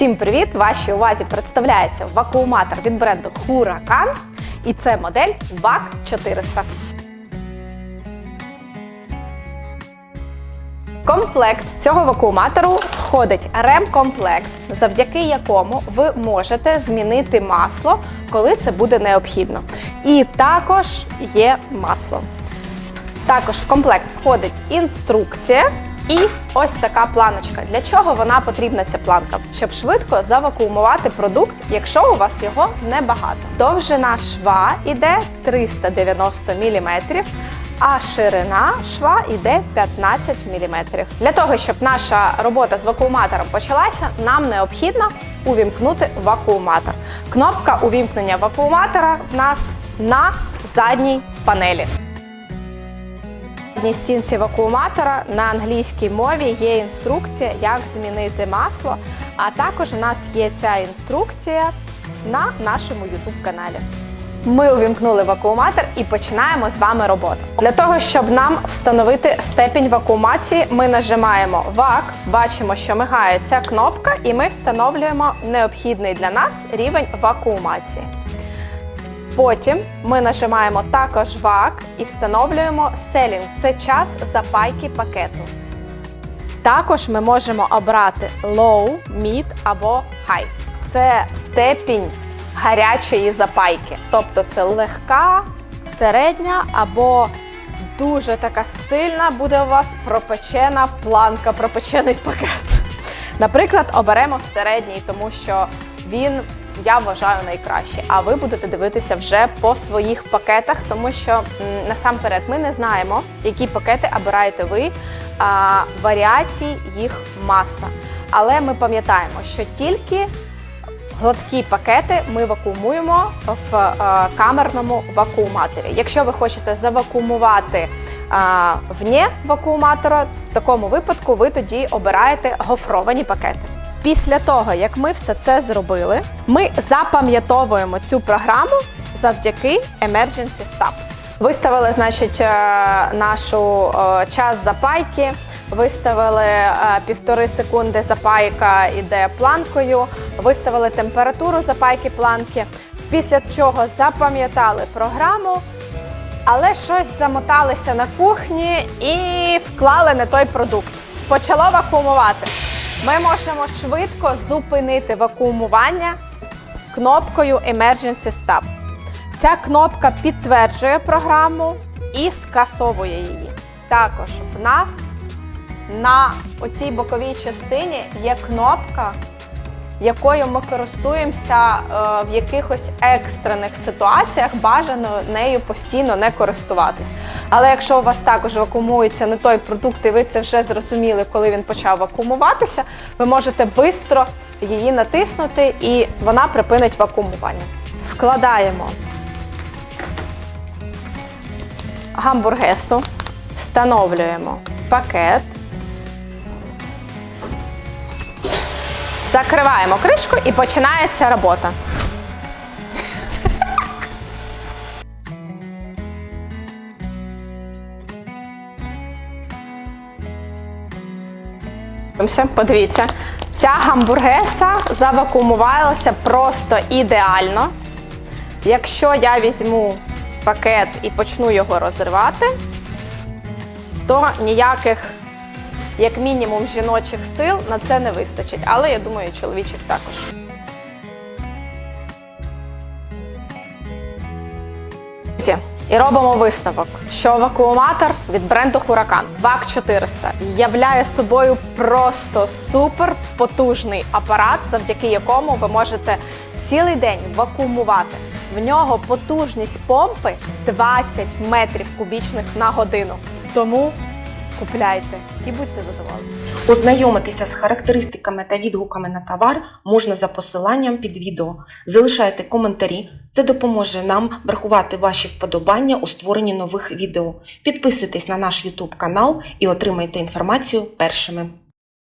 Всім привіт! Вашій увазі представляється вакууматор від бренду Huracan і це модель VAC 400. Комплект цього вакууматору входить ремкомплект, завдяки якому ви можете змінити масло, коли це буде необхідно. І також є масло. Також в комплект входить інструкція і ось така планочка. Для чого вона потрібна ця планка? Щоб швидко завакуумувати продукт, якщо у вас його небагато. Довжина шва іде 390 мм, а ширина шва йде 15 мм. Для того, щоб наша робота з вакууматором почалася, нам необхідно увімкнути вакууматор. Кнопка увімкнення вакууматора в нас на задній панелі задній стінці вакууматора на англійській мові є інструкція, як змінити масло. А також у нас є ця інструкція на нашому youtube каналі. Ми увімкнули вакууматор і починаємо з вами роботу. Для того, щоб нам встановити степінь вакуумації, ми нажимаємо ВАК, бачимо, що мигає ця кнопка, і ми встановлюємо необхідний для нас рівень вакуумації. Потім ми нажимаємо також ВАК і встановлюємо селінг. Це час запайки пакету. Також ми можемо обрати Low, Mid або High. Це степінь гарячої запайки. Тобто це легка, середня або дуже така сильна буде у вас пропечена планка, пропечений пакет. Наприклад, оберемо середній, тому що він я вважаю найкраще. А ви будете дивитися вже по своїх пакетах, тому що насамперед ми не знаємо, які пакети обираєте ви, а варіацій їх маса. Але ми пам'ятаємо, що тільки гладкі пакети ми вакуумуємо в е, камерному вакууматорі. Якщо ви хочете завакуумувати е, вне вакууматора, в такому випадку ви тоді обираєте гофровані пакети. Після того, як ми все це зробили, ми запам'ятовуємо цю програму завдяки Emergency Stop. Виставили, значить, е, нашу е, час запайки. Виставили е, півтори секунди запайка іде планкою, виставили температуру запайки планки, після чого запам'ятали програму, але щось замоталися на кухні і вклали не той продукт. Почало вакуумувати. Ми можемо швидко зупинити вакуумування кнопкою Emergency Stop. Ця кнопка підтверджує програму і скасовує її. Також в нас на оцій боковій частині є кнопка, якою ми користуємося е, в якихось екстрених ситуаціях, бажано нею постійно не користуватись. Але якщо у вас також вакуумується не той продукт, і ви це вже зрозуміли, коли він почав вакуумуватися, ви можете швидко її натиснути і вона припинить вакуумування. Вкладаємо гамбургесу, встановлюємо пакет. Закриваємо кришку і починається робота. Подивіться, ця гамбургеса завакуумувалася просто ідеально. Якщо я візьму пакет і почну його розривати, то ніяких, як мінімум, жіночих сил на це не вистачить. Але я думаю, і чоловічих також. І робимо висновок, що вакууматор від бренду Huracan VAC 400 являє собою просто супер потужний апарат, завдяки якому ви можете цілий день вакуумувати. В нього потужність помпи 20 метрів кубічних на годину. Тому купляйте і будьте задоволені. Ознайомитися з характеристиками та відгуками на товар можна за посиланням під відео. Залишайте коментарі, це допоможе нам врахувати ваші вподобання у створенні нових відео. Підписуйтесь на наш YouTube канал і отримайте інформацію першими.